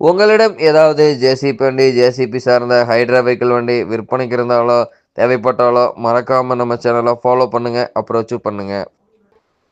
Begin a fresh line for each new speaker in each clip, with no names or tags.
உங்களிடம் ஏதாவது ஜேசிபி வண்டி ஜேசிபி சார்ந்த ஹைட்ரா வெஹிக்கிள் வண்டி விற்பனைக்கு இருந்தாலோ தேவைப்பட்டாலோ மறக்காமல் நம்ம சேனலை ஃபாலோ பண்ணுங்கள் அப்ரோச்சும் பண்ணுங்கள்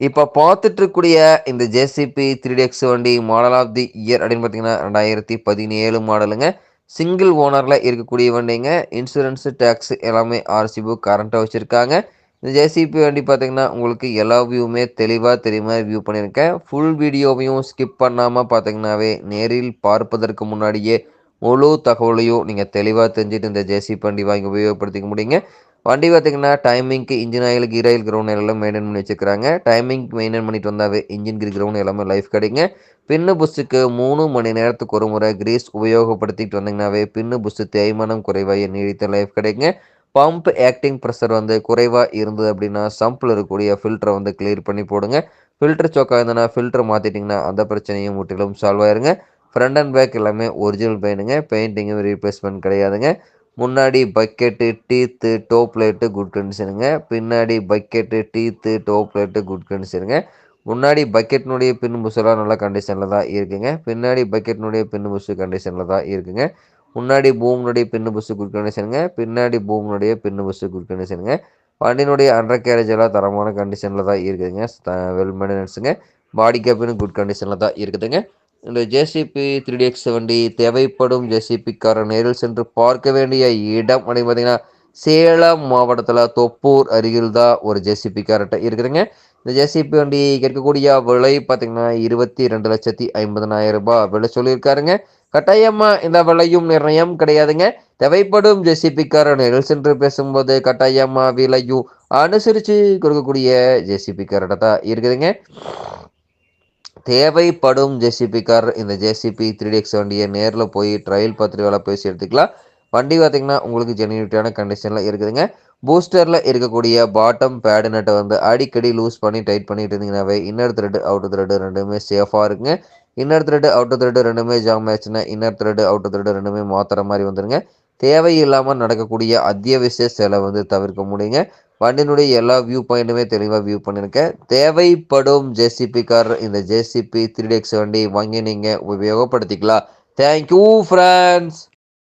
இப்போ பார்த்துட்ருக்கூடிய இந்த ஜேசிபி த்ரீ எக்ஸ் வண்டி மாடல் ஆஃப் தி இயர் அப்படின்னு பார்த்தீங்கன்னா ரெண்டாயிரத்தி பதினேழு மாடலுங்க சிங்கிள் ஓனரில் இருக்கக்கூடிய வண்டிங்க. இன்சூரன்ஸு டேக்ஸ் எல்லாமே ஆர்சி புக் கரண்ட்டாக வச்சுருக்காங்க. இந்த ஜேசிபி வண்டி பார்த்தீங்கன்னா உங்களுக்கு எல்லா வியூவுமே தெளிவாக தெரியுமா வியூ பண்ணியிருக்கேன். ஃபுல் வீடியோவையும் ஸ்கிப் பண்ணாமல் பார்த்தீங்கன்னாவே நேரில் பார்ப்பதற்கு முன்னாடியே முழு தகவலையும் நீங்கள் தெளிவாக தெரிஞ்சுட்டு இந்த ஜேசிபி வண்டி வாங்கி உபயோகப்படுத்திக்க முடியுங்க. வண்டி பார்த்திங்கன்னா டைமிங்க்கு engine oil gear oil crown எல்லாம் மெயின்டைன் பண்ணி வச்சுக்கிறாங்க டைமிங் மெயின்டைன் பண்ணிட்டு வந்தாவே இன்ஜின் கீர் கிரவுண்ட் எல்லாமே லைஃப் கிடைங்க பின்னு புஷ்ஷுக்கு மூணு மணி நேரத்துக்கு ஒரு முறை கிரீஸ் உபயோகப்படுத்திட்டு வந்தீங்கன்னாவே பின்னு புஷ்ஷு தேய்மானம் குறைவாக நீடித்த லைஃப் கிடைக்குங்க. பம்ப் ஆக்டிங் ப்ரெஷர் வந்து குறைவாக இருந்தது அப்படின்னா சம்பில் இருக்கக்கூடிய ஃபில்டரை வந்து கிளியர் பண்ணி போடுங்க. ஃபில்டர் சோக்காக இருந்ததுன்னா ஃபில்டர் மாற்றிட்டிங்கன்னா அந்த பிரச்சனையும் முற்றிலும் சால்வ் ஆயிருங்க. ஃப்ரண்ட் அண்ட் பேக் எல்லாமே ஒரிஜினல் பெயினுங்க பெயிண்டிங்கும் ரீப்ளேஸ்மெண்ட் கிடையாதுங்க. முன்னாடி bucket teeth top light good கண்டிஷனுங்க பின்னாடி bucket teeth top light good கண்டிஷனுங்க முன்னாடி பக்கெட்னுடைய பின் புஷெல்லாம் நல்ல கண்டிஷனில் தான் இருக்குங்க. பின்னாடி பக்கெட்னுடைய பின் புஷு கண்டிஷனில் தான் இருக்குங்க. முன்னாடி பூமினுடைய பின்னு பஸ்ஸு குட் கண்டிஷனுங்க பின்னாடி பூமினுடைய பின்னு பஸ்ஸு குட் கண்டிஷனுங்க வண்டியினுடைய அண்டர் கேரேஜ் எல்லாம் தரமான கண்டிஷனில் தான் இருக்குதுங்க. வெல் மெயின்டெனன்ஸுங்க பாடி கேப்பினும் குட் கண்டிஷனில் தான் இருக்குதுங்க. இந்த ஜேசிபி த்ரீ எக்ஸ் வண்டி தேவைப்படும் ஜேசிபிக்கார நேரில் சென்று பார்க்க வேண்டிய இடம் அப்படின்னு பார்த்தீங்கன்னா சேலம் மாவட்டத்தில் தொப்பூர் அருகில் தான் ஒரு ஜேசிபிக்கார்ட்ட இருக்குதுங்க. இந்த ஜேசிபி வண்டி கேட்கக்கூடிய விலை பார்த்தீங்கன்னா இருபத்தி ரெண்டு லட்சத்தி ஐம்பதனாயிரம் ரூபாய். விலை சொல்லியிருக்காருங்க. கட்டாயமா இந்த விலையும் நிர்ணயம் கிடையாதுங்க. தேவைப்படும் ஜேசிபிக்கார நேரில் சென்று பேசும்போது கட்டாயமா விலையும் அனுசரித்து கொடுக்கக்கூடிய ஜேசிபி தான் இருக்குதுங்க. தேவைப்படும் ஜேசிபி கார் இந்த ஜேசிபி த்ரீ எக்ஸ் வண்டியை நேரில் போய் ட்ரையல் பார்த்துட்டு வேலை பேசி எடுத்துக்கலாம். வண்டி பார்த்திங்கன்னா உங்களுக்கு ஜெனியூட்டியான கண்டிஷனில் இருக்குதுங்க. பூஸ்டரில் இருக்கக்கூடிய பாட்டம் பேடு நட்டை வந்து அடிக்கடி லூஸ் பண்ணி டைட் பண்ணிட்டு இருந்தீங்கன்னாவே இன்னர் த்ரெட் அவுட்டர் த்ரெட் ரெண்டுமே சேஃபாக இருக்குங்க. இன்னர் த்ரெட் அவுட்டர் த்ரெட் ரெண்டுமே ஜாம் ஆச்சுன்னா இன்னர் த்ரெட் அவுட்டர் த்ரெட் ரெண்டுமே மாற்றுற மாதிரி வந்துருங்க. தேவையில்லாமல் நடக்கக்கூடிய அத்தியாவசிய செலவு வந்து தவிர்க்க முடியுங்க. வண்டியினுடைய எல்லா வியூ பாயிண்ட்டுமே தெளிவாக வியூ பண்ணியிருக்கேன் தேவைப்படும் ஜேசிபி கார் இந்த ஜேசிபி த்ரீ டெக்ஸ் வண்டி வாங்கி நீங்கள் உபயோகப்படுத்திக்கலாம். Thank you friends